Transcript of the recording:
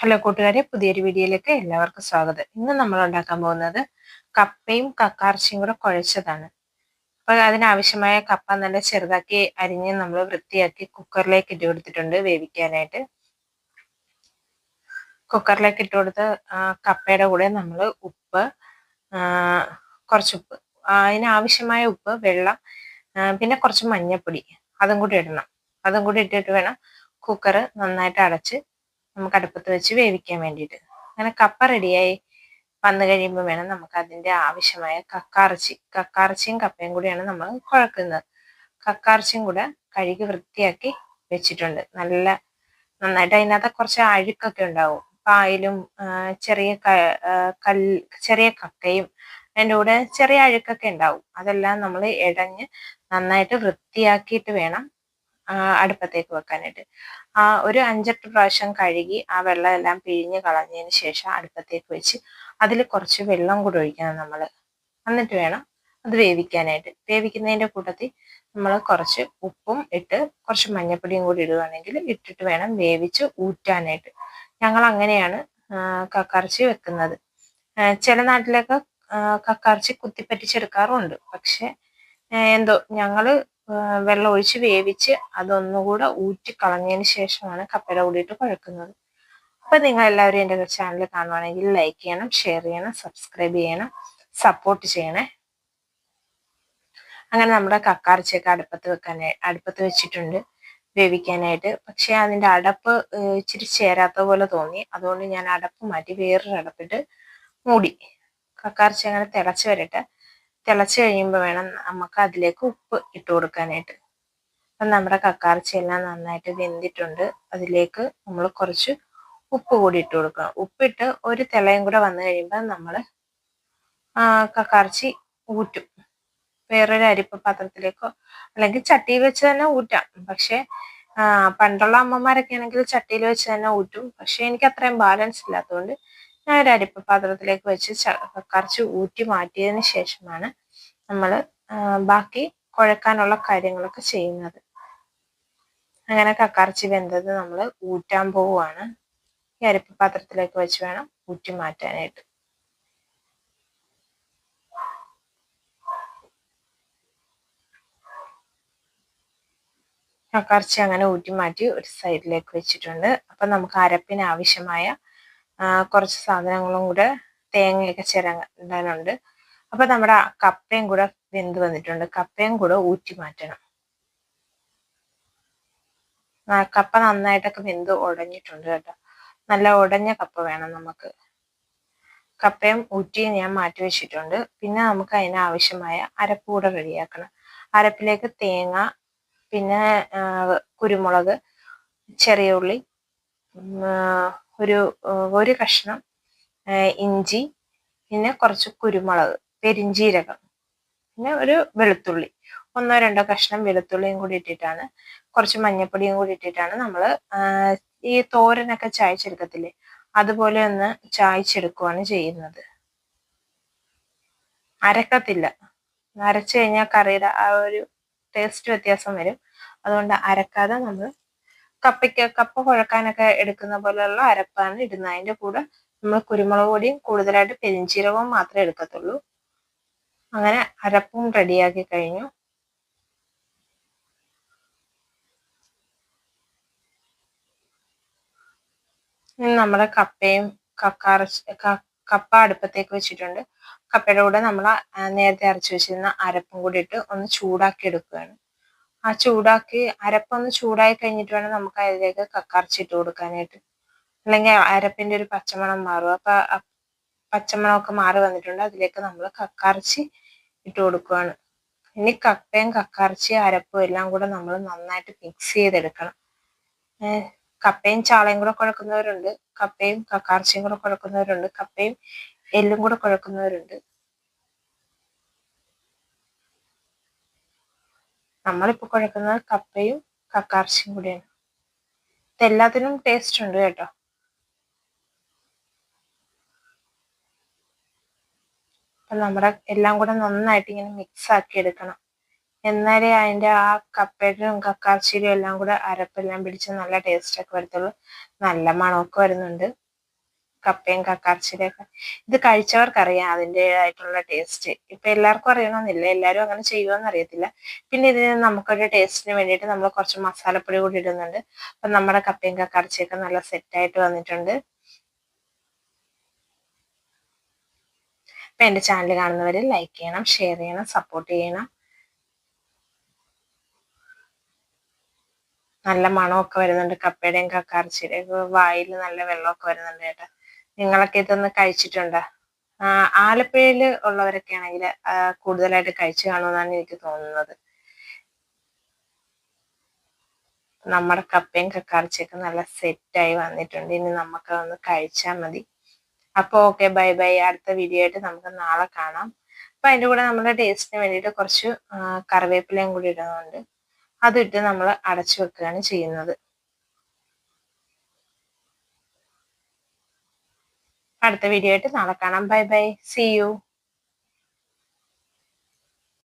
Hello കൂട്ടുകാരെ പുതിയൊരു വീഡിയോയിലേക്ക് എല്ലാവർക്കും സ്വാഗതം. ഇന്ന് നമ്മൾ ഉണ്ടാക്കാൻ പോകുന്നത് കപ്പയും കക്കാർച്ചയും കൂടെ കുഴച്ചതാണ്. അപ്പോൾ അതിനാവശ്യമായ കപ്പ നല്ല ചെറുതാക്കി അരിഞ്ഞ് നമ്മൾ വൃത്തിയാക്കി കുക്കറിലേക്ക് ഇട്ട് കൊടുത്തിട്ടുണ്ട് വേവിക്കാനായിട്ട്. കുക്കറിലേക്ക് ഇട്ട് കൊടുത്ത് കപ്പയുടെ കൂടെ നമ്മൾ ഉപ്പ് കുറച്ച് ഉപ്പ് അതിനാവശ്യമായ ഉപ്പ് വെള്ളം പിന്നെ കുറച്ച് മഞ്ഞൾപ്പൊടി അതും കൂടി ഇടണം. അതും കൂടി ഇട്ടിട്ട് വേണം കുക്കർ നന്നായിട്ട് അടച്ച് നമുക്ക് അടുപ്പത്ത് വെച്ച് വേവിക്കാൻ വേണ്ടിയിട്ട്. അങ്ങനെ കപ്പ റെഡിയായി വന്നു കഴിയുമ്പോൾ വേണം നമുക്ക് അതിന്റെ ആവശ്യമായ കക്കാർച്ചി കക്കാർച്ചിയും കപ്പയും കൂടിയാണ് നമ്മൾ കുഴക്കുന്നത്. കക്കാർച്ചിയും കൂടെ കഴുകി വൃത്തിയാക്കി വെച്ചിട്ടുണ്ട്. നല്ല നന്നായിട്ട് അതിനകത്ത് കുറച്ച് അഴുക്കൊക്കെ ഉണ്ടാവും. പായലും ചെറിയ കൽ ചെറിയ കക്കയും അതിന്റെ കൂടെ ചെറിയ അഴുക്കൊക്കെ ഉണ്ടാവും. അതെല്ലാം നമ്മൾ ഇടഞ്ഞ് നന്നായിട്ട് വൃത്തിയാക്കിയിട്ട് വേണം അടുപ്പത്തേക്ക് വെക്കാനായിട്ട്. ആ ഒരു അഞ്ചെട്ട് പ്രാവശ്യം കഴുകി ആ വെള്ളം എല്ലാം പിഴിഞ്ഞ് കളഞ്ഞതിന് ശേഷം അടുപ്പത്തേക്ക് വെച്ച് അതിൽ കുറച്ച് വെള്ളം കൂടി ഒഴിക്കണം നമ്മൾ എന്നിട്ട് വേണം അത് വേവിക്കാനായിട്ട്. വേവിക്കുന്നതിന്റെ കൂട്ടത്തിൽ നമ്മൾ കുറച്ച് ഉപ്പും ഇട്ട് കുറച്ച് മഞ്ഞപ്പൊടിയും കൂടി ഇടുകയാണെങ്കിൽ ഇട്ടിട്ട് വേണം വേവിച്ച് ഊറ്റാനായിട്ട്. ഞങ്ങൾ അങ്ങനെയാണ് കക്കറച്ചി വെക്കുന്നത്. ചില നാട്ടിലൊക്കെ കക്കറച്ചി കുത്തിപ്പറ്റിച്ചെടുക്കാറുണ്ട്. പക്ഷെ എന്തോ ഞങ്ങൾ വെള്ളം ഒഴിച്ച് വേവിച്ച് അതൊന്നുകൂടെ ഊറ്റി കളഞ്ഞതിന് ശേഷമാണ് കപ്പയുടെ കൂടിയിട്ട് കുഴക്കുന്നത്. അപ്പൊ നിങ്ങൾ എല്ലാവരും എന്റെ ചാനൽ കാണുവാണെങ്കിൽ ലൈക്ക് ചെയ്യണം ഷെയർ ചെയ്യണം സബ്സ്ക്രൈബ് ചെയ്യണം സപ്പോർട്ട് ചെയ്യണേ. അങ്ങനെ നമ്മുടെ കക്കാർച്ചയൊക്കെ അടുപ്പത്ത് വെക്കാനായി അടുപ്പത്ത് വെച്ചിട്ടുണ്ട് വേവിക്കാനായിട്ട്. പക്ഷേ അതിന്റെ അടപ്പ് ഇച്ചിരി ചേരാത്ത പോലെ തോന്നി. അതുകൊണ്ട് ഞാൻ അടപ്പ് മാറ്റി വേറൊരു അടപ്പിട്ട് മൂടി. കക്കാർച്ച അങ്ങനെ തിളച്ച് വരട്ടെ. തിളച്ച് കഴിയുമ്പോൾ വേണം നമുക്ക് അതിലേക്ക് ഉപ്പ് ഇട്ട് കൊടുക്കാനായിട്ട്. അപ്പം നമ്മുടെ കക്കാർച്ചി എല്ലാം നന്നായിട്ട് വെന്തിട്ടുണ്ട്. അതിലേക്ക് നമ്മൾ കുറച്ച് ഉപ്പ് കൂടി ഇട്ട് കൊടുക്കണം ഉപ്പിട്ട് ഒരു തിളയും കൂടെ വന്നു കഴിയുമ്പോൾ നമ്മൾ കക്കാർച്ചി ഊറ്റും. വേറൊരു അരിപ്പ പാത്രത്തിലേക്കോ അല്ലെങ്കിൽ ചട്ടിയിൽ വെച്ച് തന്നെ ഊറ്റാം. പക്ഷേ പണ്ടുള്ള അമ്മമാരൊക്കെ ആണെങ്കിൽ ചട്ടിയിൽ വെച്ച് തന്നെ ഊറ്റും. പക്ഷെ എനിക്ക് അത്രയും ബാലൻസ് ഇല്ലാത്തതുകൊണ്ട് ഞാൻ ഒരു അരിപ്പ പാത്രത്തിലേക്ക് വെച്ച് കറച്ച് ഊറ്റി മാറ്റിയതിന് ശേഷമാണ് നമ്മൾ ബാക്കി കുഴക്കാനുള്ള കാര്യങ്ങളൊക്കെ ചെയ്യുന്നത്. അങ്ങനെ കക്കറച്ചി വെന്തത് നമ്മൾ ഊറ്റാൻ പോവുകയാണ് ഈ അരിപ്പ പാത്രത്തിലേക്ക് വെച്ച് വേണം ഊറ്റി മാറ്റാനായിട്ട്. കക്കറച്ചി അങ്ങനെ ഊറ്റി മാറ്റി ഒരു സൈഡിലേക്ക് വെച്ചിട്ടുണ്ട്. അപ്പം നമുക്ക് അരപ്പിന് ആവശ്യമായ കുറച്ച് സാധനങ്ങളും കൂടെ തേങ്ങയൊക്കെ ചിരണ്ടാനുണ്ട്. അപ്പൊ നമ്മുടെ കപ്പയും കൂടെ വെന്ത് വന്നിട്ടുണ്ട്. കപ്പയും കൂടെ ഊറ്റി മാറ്റണം. കപ്പ നന്നായിട്ടൊക്കെ വെന്ത് ഉടഞ്ഞിട്ടുണ്ട് കേട്ടോ. നല്ല ഉടഞ്ഞ കപ്പ വേണം നമുക്ക്. കപ്പയും ഊറ്റി ഞാൻ മാറ്റി വെച്ചിട്ടുണ്ട്. പിന്നെ നമുക്ക് അതിന് ആവശ്യമായ അരപ്പ് കൂടെ റെഡിയാക്കണം. അരപ്പിലേക്ക് തേങ്ങ പിന്നെ കുരുമുളക് ചെറിയ ഉള്ളി ഒരു ഒരു കഷ്ണം ഇഞ്ചി പിന്നെ കുറച്ച് കുരുമുളക് പെരിഞ്ചീരകം പിന്നെ ഒരു വെളുത്തുള്ളി. ഒന്നോ രണ്ടോ കഷ്ണം വെളുത്തുള്ളിയും കൂടി ഇട്ടിട്ടാണ് കുറച്ച് മഞ്ഞപ്പൊടിയും കൂടി ഇട്ടിട്ടാണ് നമ്മൾ ഈ തോരനൊക്കെ ചായച്ചെടുക്കത്തില്ലേ? അതുപോലെ ഒന്ന് ചായച്ചെടുക്കുവാണ് ചെയ്യുന്നത്. അരക്കത്തില്ല. അരച്ചു കഴിഞ്ഞാൽ കറിയുടെ ആ ഒരു ടേസ്റ്റ് വ്യത്യാസം വരും. അതുകൊണ്ട് അരക്കാതെ നമ്മൾ കപ്പയ്ക്ക് കപ്പ കുഴക്കാനൊക്കെ എടുക്കുന്ന പോലെയുള്ള അരപ്പാണ് ഇടുന്നത്. അതിന്റെ കൂടെ നമ്മൾ കുരുമുളക് പൊടിയും കൂടുതലായിട്ട് പെരിഞ്ചീരകവും മാത്രമേ എടുക്കത്തുള്ളൂ. അങ്ങനെ അരപ്പും റെഡിയാക്കി കഴിഞ്ഞു. നമ്മുടെ കപ്പയും കക്കാറ കപ്പ അടുപ്പത്തേക്ക് വെച്ചിട്ടുണ്ട്. കപ്പയുടെ കൂടെ നമ്മൾ നേരത്തെ അരച്ചു വെച്ചിരുന്ന അരപ്പും കൂടി ഇട്ട് ഒന്ന് ചൂടാക്കി എടുക്കുകയാണ്. ആ ചൂടാക്കി അരപ്പൊന്ന് ചൂടായി കഴിഞ്ഞിട്ട് വേണം നമുക്ക് അതിലേക്ക് കക്കാർച്ചി ഇട്ട് കൊടുക്കാനായിട്ട്. അല്ലെങ്കിൽ അരപ്പിന്റെ ഒരു പച്ചമണം മാറും. അപ്പൊ പച്ചമണമൊക്കെ മാറി വന്നിട്ടുണ്ട്. അതിലേക്ക് നമ്മൾ കക്കാർച്ചി ഇട്ട് കൊടുക്കുകയാണ് ഇനി കപ്പയും കക്കാർച്ചി അരപ്പും എല്ലാം കൂടെ നമ്മൾ നന്നായിട്ട് മിക്സ് ചെയ്തെടുക്കണം. കപ്പയും ചാളയും കൂടെ കുഴക്കുന്നവരുണ്ട്. കപ്പയും കക്കാർച്ചിയും കൂടെ കുഴക്കുന്നവരുണ്ട്. കപ്പയും എല്ലും കൂടെ കുഴക്കുന്നവരുണ്ട്. നമ്മളിപ്പോ കുഴക്കുന്നത് കപ്പയും കക്കാർച്ചിയും കൂടിയാണ്. ഇതെല്ലാത്തിനും ടേസ്റ്റ് ഉണ്ട് കേട്ടോ. അപ്പം നമ്മുടെ എല്ലാം കൂടെ നന്നായിട്ട് ഇങ്ങനെ മിക്സ് ആക്കി എടുക്കണം. എന്നാലേ അതിന്റെ ആ കപ്പയും കക്കാർച്ചിയിലും എല്ലാം കൂടെ അരപ്പെല്ലാം പിടിച്ച് നല്ല ടേസ്റ്റ് ഒക്കെ വരത്തുള്ളൂ. നല്ല മണമൊക്കെ വരുന്നുണ്ട്. കപ്പയും കക്കാർച്ചിലൊക്കെ ഇത് കഴിച്ചവർക്കറിയാം അതിന്റെതായിട്ടുള്ള ടേസ്റ്റ് ഇപ്പൊ എല്ലാവർക്കും അറിയണമെന്നില്ല. എല്ലാവരും അങ്ങനെ ചെയ്യുമെന്ന് അറിയത്തില്ല. പിന്നെ ഇതിന് നമുക്കൊരു ടേസ്റ്റിന് വേണ്ടിയിട്ട് നമ്മൾ കുറച്ച് മസാലപ്പൊടി കൂടി ഇടുന്നുണ്ട്. അപ്പൊ നമ്മുടെ കപ്പയും കക്കാർച്ചിയൊക്കെ നല്ല സെറ്റായിട്ട് വന്നിട്ടുണ്ട്. അപ്പൊ എന്റെ ചാനൽ കാണുന്നവർ ലൈക്ക് ചെയ്യണം ഷെയർ ചെയ്യണം സപ്പോർട്ട് ചെയ്യണം. നല്ല മണമൊക്കെ വരുന്നുണ്ട് കപ്പയുടെയും കക്കാർച്ചിയുടെയും വായിൽ നല്ല വെള്ളമൊക്കെ വരുന്നുണ്ട് കേട്ടോ. നിങ്ങളൊക്കെ ഇതൊന്ന് കഴിച്ചിട്ടുണ്ട്? ആലപ്പുഴയിൽ ഉള്ളവരൊക്കെ ആണെങ്കിൽ കൂടുതലായിട്ട് കഴിച്ചു കാണുമെന്നാണ് എനിക്ക് തോന്നുന്നത്. നമ്മുടെ കപ്പയും കക്കാർച്ചയൊക്കെ നല്ല സെറ്റായി വന്നിട്ടുണ്ട്. ഇനി നമുക്ക് ഒന്ന് കഴിച്ചാൽ മതി. അപ്പോൾ ഓക്കെ ബൈ ബൈ. അടുത്ത വീഡിയോ ആയിട്ട് നമുക്ക് നാളെ കാണാം. അപ്പൊ അതിന്റെ കൂടെ നമ്മുടെ ടേസ്റ്റിന് വേണ്ടിയിട്ട് കുറച്ച് കറിവേപ്പിലയും കൂടി ഇടുന്നുണ്ട്. അതിട്ട് നമ്മൾ അടച്ചു വെക്കുകയാണ് ചെയ്യുന്നത്. അടുത്ത വീഡിയോ ആയിട്ട് നാളെ കാണാം. Bye bye C U